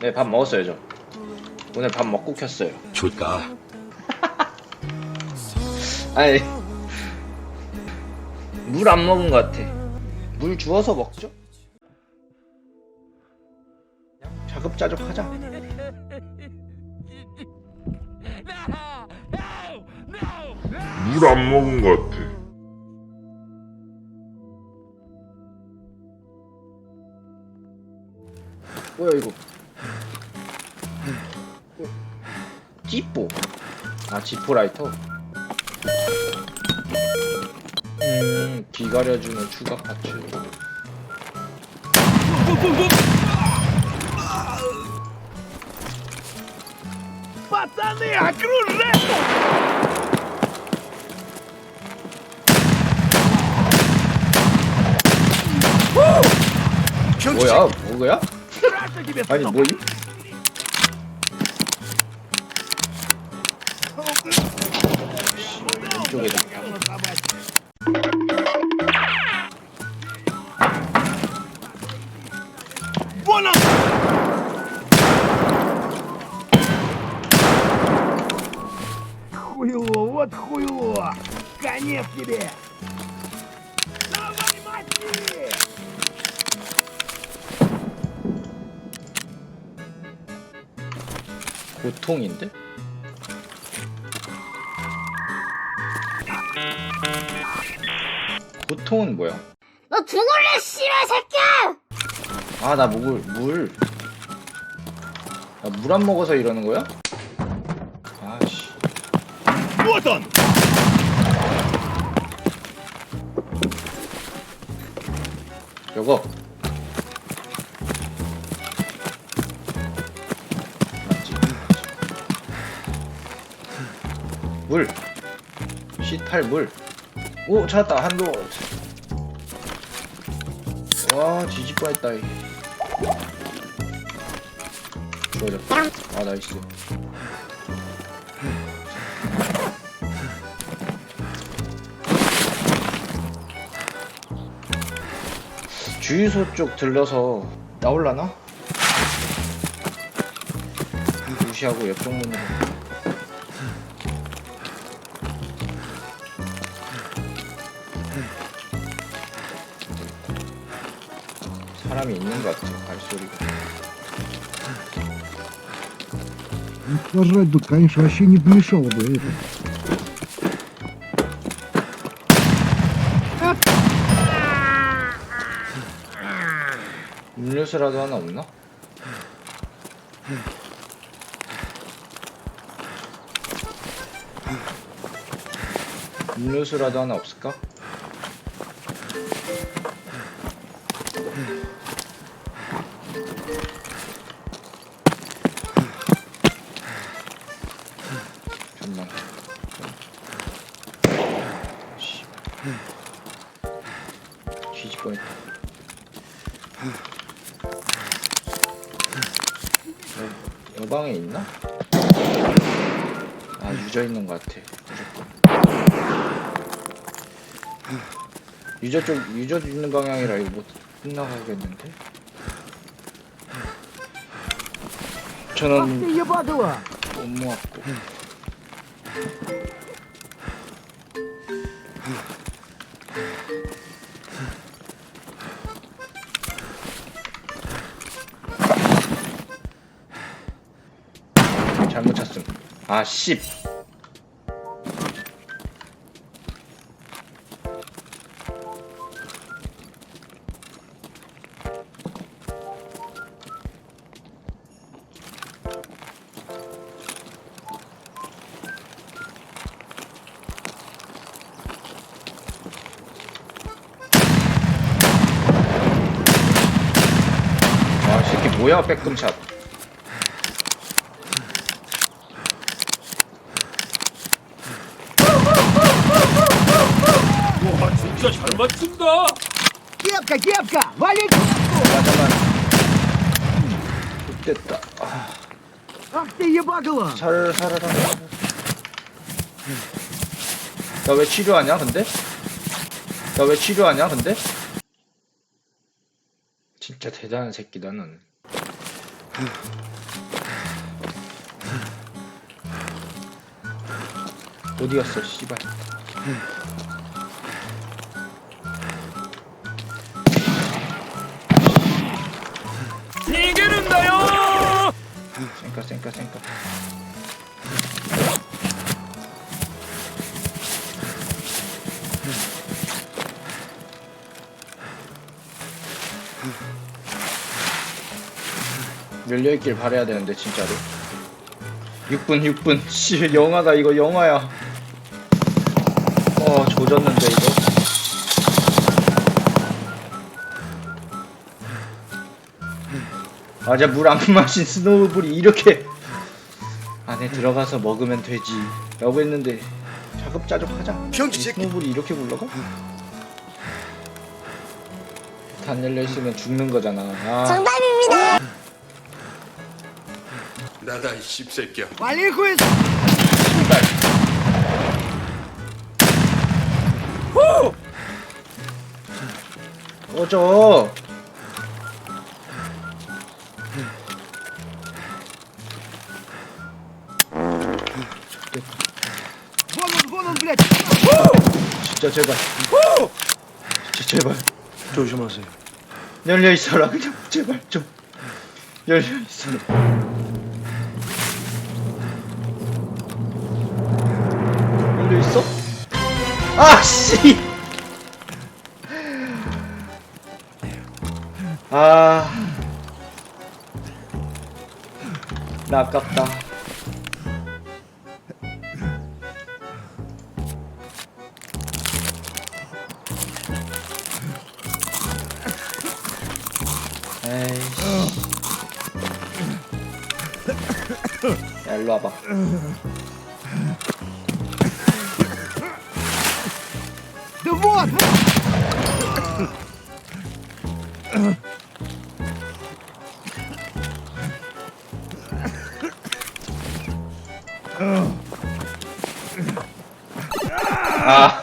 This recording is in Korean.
네, 밥 먹었어요, 저. 오늘 밥 먹고 켰어요. 줄까? 아니, 물 안 먹은 것 같아. 물 주워서 먹죠? 그냥 자급자족 하자. 물 안 먹은 것 같아. 뭐야, 이거? 어, 찌뽀. 아, 지포라이터? 음, 비 가려주는 추가 파츠. Пацаны, окружай! 뭐야, 뭐야? Страшно тебе, 아니, сынок? 뭐 이쪽에다. Вон он! Хуйло, вот хуйло! Конец тебе! Давай, мати! 고통인데? 보통은 뭐야? 너 죽을래 씨발 새끼야! 아 나 먹을 물. 나 물 안 먹어서 이러는 거야? 아씨. 무엇던 요거. 물. C8 물. 오, 찾았다. 한도. 와, 뻔했다. 이. 좋아졌다. 아, 나이스. 주유소 쪽 들러서 나올라나? 무시하고 옆쪽 문으로 사람이 있는 것 같아 발소리가 Сажать бы, конечно, вообще не помешало бы это. 음료수라도 하나 없나? 음료수라도 하나 없을까? 뒤집 뻔했다. 여, 여방에 있나? 아 유저 있는 것 같아 무조건 유저 쪽 유저 있는 방향이라 이거 못 끝나가겠는데? 저는 ебанула! 못 모았고 아 씹. 아, 뭐야, 빼끔샷. 진짜 잘 맞춘다. 기합가 기합가 완료. 잠깐만. 됐다. 악대 예바가와. 잘 살아라. 나 왜 치료하냐 근데? 나 왜 치료하냐 근데? 진짜 대단한 새끼다 너는. 어디 갔어 씨발. 쌩까 쌩까 쌩까 열려있길 바래야 되는데 진짜로. 6분 6분. 씨 영화다 이거 영화야. 어 조졌는데 이거 맞아 물 안 마신 스노우볼이 이렇게 안에 들어가서 먹으면 되지 라고 했는데 작업자족 하자. 이 병신 스노우볼이 이렇게 굴러가? 단 열려있으면 죽는 거잖아 아, 정답입니다. 나다 이 씹새끼야. 꺼져 Вон он, вон он, блядь! 진짜 제발 진짜 제발 조심하세요. 열려 있어라 그냥 제발 좀 열려 있어. 열려 있어? 아 씨. 아. 나 아깝다. 야 일로 와봐. The 뭐 아.